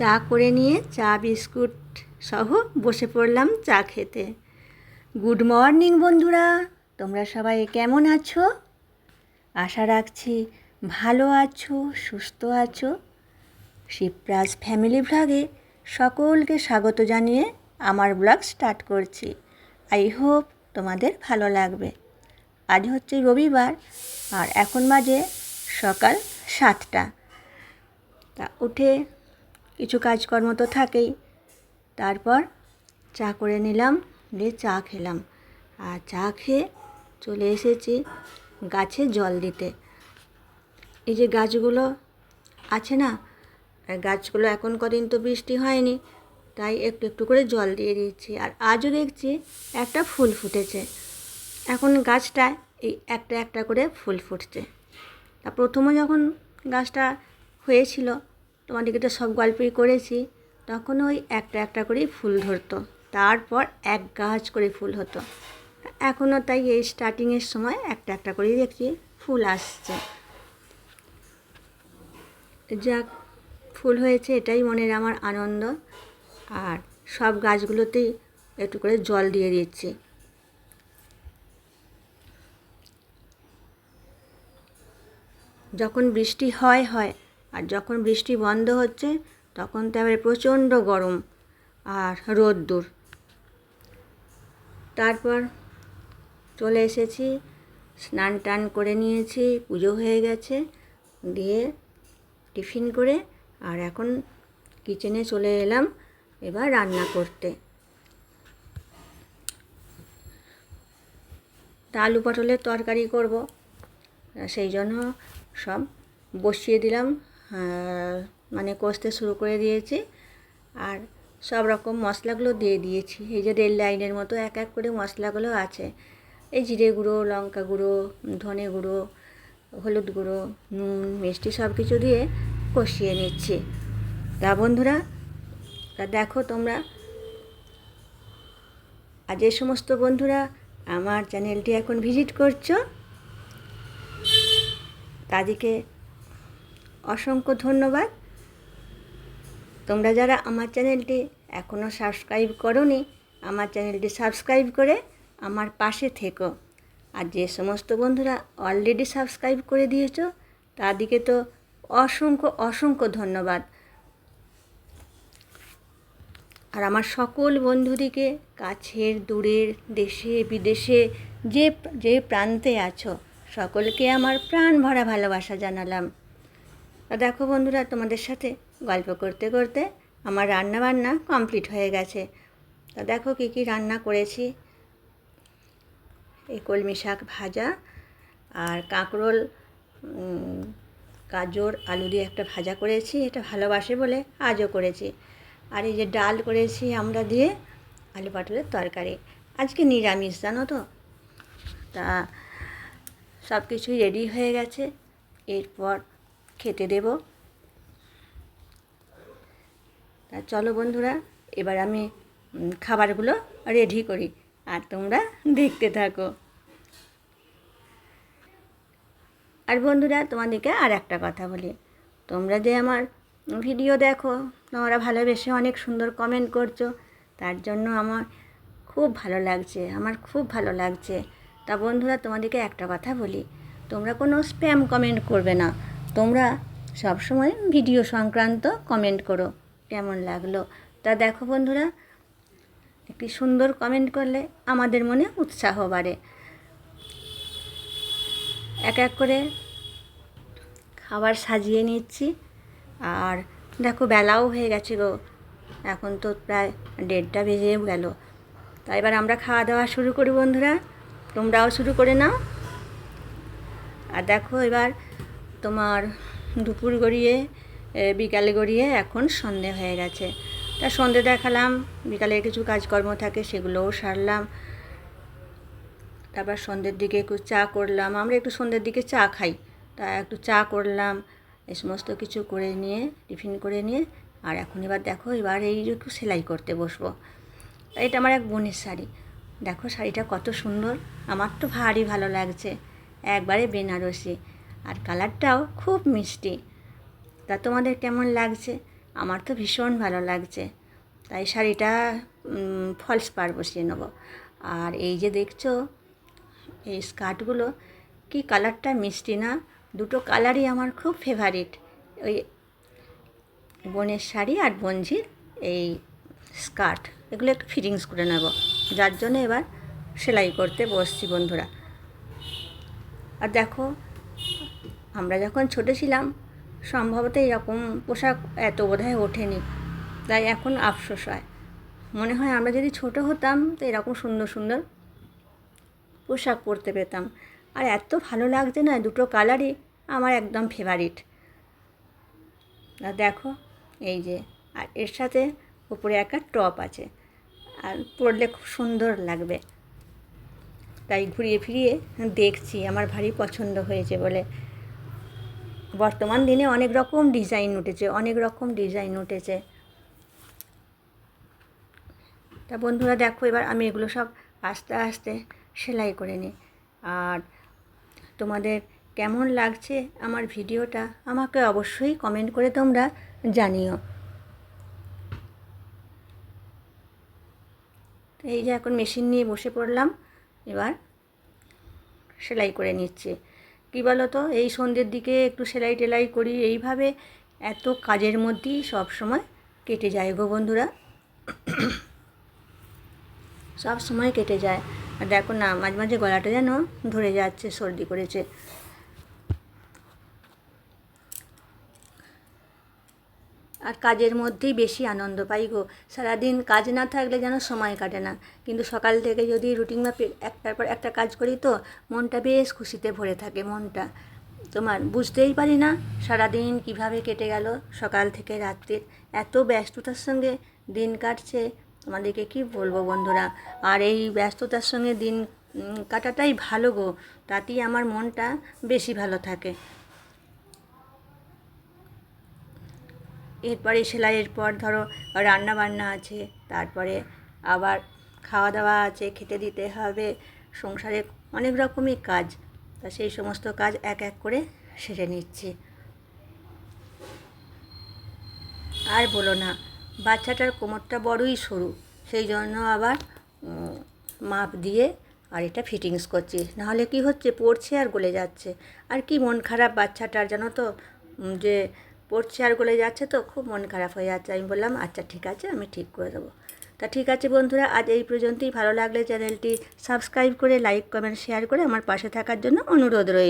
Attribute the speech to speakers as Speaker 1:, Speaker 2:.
Speaker 1: চা করে নিয়ে চা বিস্কুট সহ বসে পড়লাম চা খেতে। গুড মর্নিং বন্ধুরা, তোমরা সবাই কেমন আছো? আশা রাখছি ভালো আছো, সুস্থ আছো। শিবরাজ ফ্যামিলি ভ্লগে সকলকে স্বাগত জানিয়ে আমার ব্লগ স্টার্ট করছি। আই হোপ তোমাদের ভালো লাগবে। আজ হচ্ছে রবিবার আর এখন বাজে সকাল সাতটা। তা উঠে কিছু কাজকর্ম তো থাকেই। তারপর চা করে নিলাম, দিয়ে চা খেলাম। আর চা খেয়ে চলে এসেছি গাছে জল দিতে। এই যে গাছগুলো আছে না গাছগুলো এখন কদিন তো বৃষ্টি হয়নি, তাই একটু একটু করে জল দিয়ে দিচ্ছি। আর আজও দেখছি একটা ফুল ফুটেছে। এখন গাছটায় এই একটা একটা করে ফুল ফুটছে। তা প্রথমে যখন গাছটা হয়েছিল তোমাদেরকে তো সব গল্পই করেছি। তখন ওই একটা একটা করেই ফুল ধরতো। তারপর এক গাছ করে ফুল হতো। এখনও তাই এই স্টার্টিংয়ের সময় একটা একটা করেই দেখছি ফুল আসছে। যাক, ফুল হয়েছে এটাই মনের আমার আনন্দ। আর সব গাছগুলোতেই একটু করে জল দিয়ে দিচ্ছি। যখন বৃষ্টি হয় হয় আর যখন বৃষ্টি বন্ধ হচ্ছে, তখন তো এবারে প্রচণ্ড গরম আর রোদ্দুর। তারপর চলে এসেছি, স্নান টান করে নিয়েছি, পুজো হয়ে গেছে, দিয়ে টিফিন করে আর এখন কিচেনে চলে এলাম এবার রান্না করতে। আলু পটলের তরকারি করব, সেই জন্য সব বসিয়ে দিলাম। মানে কষতে শুরু করে দিয়েছি আর সব রকম মশলাগুলো দিয়ে দিয়েছি। এই যে রেল লাইনের মতো এক এক করে মশলাগুলো আছে। এই জিরে গুঁড়ো, লঙ্কা গুঁড়ো, ধনে গুঁড়ো, হলুদ গুঁড়ো, নুন, মিষ্টি সব কিছু দিয়ে কষিয়ে নিচ্ছি। তা বন্ধুরা, তা দেখো তোমরা। আর যে সমস্ত বন্ধুরা আমার চ্যানেলটি এখন ভিজিট করছ, তাদেরকে অসংখ্য ধন্যবাদ। তোমরা যারা আমার চ্যানেলটি এখনও সাবস্ক্রাইব করনি, আমার চ্যানেলটি সাবস্ক্রাইব করে আমার পাশে থেকো। আর যে সমস্ত বন্ধুরা অলরেডি সাবস্ক্রাইব করে দিয়েছ তাদেরকে তো অসংখ্য অসংখ্য ধন্যবাদ। আর আমার সকল বন্ধুদিকে কাছের, দূরের, দেশে, বিদেশে, যে যে প্রান্তে আছো, সকলকে আমার প্রাণ ভরা ভালোবাসা জানালাম। তা দেখো বন্ধুরা, তোমাদের সাথে গল্প করতে করতে আমার রান্না বান্না কমপ্লিট হয়ে গেছে। তা দেখো কী কী রান্না করেছি। এই কলমি শাক ভাজা আর কাঁকরোল গাজর, আলু দিয়ে একটা ভাজা করেছি। এটা ভালোবাসে বলে আজও করেছি। আর এই যে ডাল করেছি আমরা দিয়ে আলু পটলের তরকারি। আজকে নিরামিষ, জানো তো? তা সব কিছুই রেডি হয়ে গেছে। এরপর খেতে দেব। তা চলো বন্ধুরা, এবার আমি খাবারগুলো রেডি করি। আর তোমরা দেখতে থাকো। আর বন্ধুরা, তোমাদেরকে আর একটা কথা বলি। তোমরা যে আমার ভিডিও দেখো, তোমরা ভালোবেসে অনেক সুন্দর কমেন্ট করছ। তার জন্য আমার খুব ভালো লাগছে, আমার খুব ভালো লাগছে। তা বন্ধুরা, তোমাদেরকে একটা কথা বলি। তোমরা কোনো স্প্যাম কমেন্ট করবে না। তোমরা সবসময় ভিডিও সংক্রান্ত কমেন্ট করো। কেমন লাগল? তা দেখো বন্ধুরা, একটি সুন্দর কমেন্ট করলে আমাদের মনে উৎসাহ বাড়ে। এক এক করে খাবার সাজিয়ে নিচ্ছি। আর দেখো বেলাও হয়ে গেছে গো। এখন তো প্রায় দেড়টা বেজে গেল। তা এবার আমরা খাওয়া দাওয়া শুরু করি বন্ধুরা। তোমরাও শুরু করে নাও। আর দেখো এবার তোমার দুপুর গড়িয়ে বিকালে গড়িয়ে এখন সন্ধে হয়ে গেছে। তা সন্ধে দেখালাম, বিকালে কিছু কাজকর্ম থাকে সেগুলোও সারলাম। তারপর সন্ধ্যের দিকে একটু চা করলাম। আমরা একটু সন্ধ্যের দিকে চা খাই। তা একটু চা করলাম এই সমস্ত কিছু করে নিয়ে, টিফিন করে নিয়ে, আর এখন এবার দেখো, এবার এই একটু সেলাই করতে বসবো। এটা আমার এক বোনের শাড়ি। দেখো শাড়িটা কত সুন্দর, আমার তো ভারী ভালো লাগছে। একবারে বেনারসি। আর কালারটাও খুব মিষ্টি। তা তোমাদের কেমন লাগছে? আমার তো ভীষণ ভালো লাগছে। তাই শাড়িটা ফলস পার বসিয়ে নেব। আর এই যে দেখছ, এই স্কার্টগুলো, কি কালারটা মিষ্টি না? দুটো কালারই আমার খুব ফেভারিট ওই বোনের শাড়ি আর বঞ্জির এই স্কার্ট। এগুলো একটু ফিটিংস করে নেব। যার জন্য এবার সেলাই করতে বসছি বন্ধুরা। আর দেখো আমরা যখন ছোটো ছিলাম, সম্ভবত এরকম পোশাক এত বোধহয় ওঠেনি। তাই এখন আফসোস হয়। মনে হয় আমরা যদি ছোট হতাম, তো এরকম সুন্দর সুন্দর পোশাক পরতে পেতাম। আর এত ভালো লাগছে না, দুটো কালারই আমার একদম ফেভারিট আর দেখো, এই যে, আর এর সাথে উপরে একটা টপ আছে। আর পরলে খুব সুন্দর লাগবে। তাই ঘুরিয়ে ফিরিয়ে দেখছি, আমার ভারী পছন্দ হয়েছে বলে। বর্তমান দিনে অনেক রকম ডিজাইন উঠেছে, অনেক রকম ডিজাইন উঠেছে। তা বন্ধুরা দেখো, এবার আমি এগুলো সব আস্তে আস্তে সেলাই করে নিই। আর তোমাদের কেমন লাগছে আমার ভিডিওটা আমাকে অবশ্যই কমেন্ট করে তোমরা জানিও। তো এই যে এখন মেশিন নিয়ে বসে পড়লাম, এবার সেলাই করে নিচ্ছে। কী বলো তো এই সন্ধ্যের দিকে একটু সেলাই টেলাই করি, এইভাবে এত কাজের মধ্যেই সব সময় কেটে যায় গো বন্ধুরা। সব সময় কেটে যায়। আর দেখো না, মাঝে মাঝে গলাটা যেন ধরে যাচ্ছে, সর্দি করেছে। আর কাজের মধ্যেই বেশি আনন্দ পাই গো। সারাদিন কাজ না থাকলে যেন সময় কাটে না। কিন্তু সকাল থেকে যদি রুটিন মাপে একটার পর একটা কাজ করি তো মনটা বেশ খুশিতে ভরে থাকে মনটা। তোমার বুঝতেই পারি না সারাদিন কীভাবে কেটে গেল সকাল থেকে রাত্রির। এত ব্যস্ততার সঙ্গে দিন কাটছে। তোমাদেরকে কি বলব বন্ধুরা? আর এই ব্যস্ততার সঙ্গে দিন কাটাটাই ভালো গো। তাতেই আমার মনটা বেশি ভালো থাকে। এরপরে সেলাইয়ের পর ধরো রান্না বান্না আছে, তারপরে আবার খাওয়া দাওয়া আছে, খেতে দিতে হবে, সংসারে অনেক রকমই কাজ। তা সেই সমস্ত কাজ এক এক করে সেরে নিচ্ছি। আর বলো না, বাচ্চাটার কোমরটা বড়ই সরু, সেই জন্য আবার মাপ দিয়ে আর এটা ফিটিংস করছি। নাহলে কি হচ্ছে, পড়ছে আর গলে যাচ্ছে। আর কি মন খারাপ বাচ্চাটার জানো তো যে পড়ছে আর গলে যাচ্ছে তো, খুব মন খারাপ হয়ে যাচ্ছে। আমি বললাম আচ্ছা ঠিক আছে, আমি ঠিক করে দেবো। তা ঠিক আছে বন্ধুরা, আজ এই পর্যন্তই। ভালো লাগলে চ্যানেলটি সাবস্ক্রাইব করে, লাইক, কমেন্ট, শেয়ার করে আমার পাশে থাকার জন্য অনুরোধ রইল।